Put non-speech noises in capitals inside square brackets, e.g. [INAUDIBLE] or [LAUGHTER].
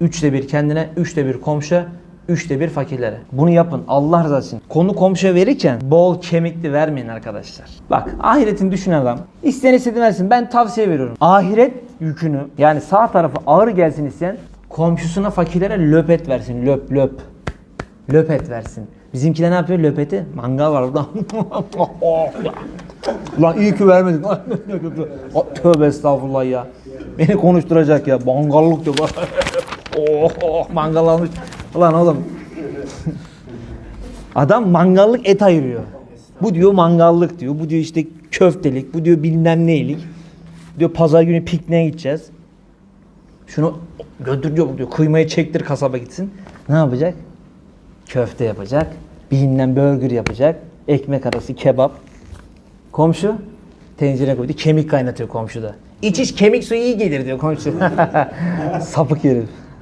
Üçte bir kendine, üçte bir komşu, üçte bir fakirlere. Bunu yapın Allah rızası için. Konu komşuya verirken bol kemikli vermeyin arkadaşlar. Bak ahiretini düşünen adam isteyen istediğini. Ben tavsiye veriyorum. Ahiret yükünü yani sağ tarafı ağır gelsin isteyen komşusuna fakirlere löpet versin. Löp löp. Löpet versin. Bizimkiler ne yapıyor löpeti? Mangal var orada. [LAUGHS] Lan iyi ki vermedik. [LAUGHS] Tövbe estağfurullah ya. Beni konuşturacak ya. Mangallık diyor. [LAUGHS] oh, oh mangal almış. Ulan oğlum. Adam mangallık et ayırıyor. Bu diyor mangallık diyor. Bu diyor işte köftelik. Bu diyor bilmem neylik. Diyor pazar günü pikniğe gideceğiz. Şunu götür diyor, diyor kıymayı çektir kasaba gitsin. Ne yapacak? Köfte yapacak. Bilmem burger yapacak. Ekmek arası kebap. Komşu tencere koydu. Kemik kaynatıyor komşu da. İç iç kemik suyu iyi gelir diyor komşu. [LAUGHS] Sapık herif.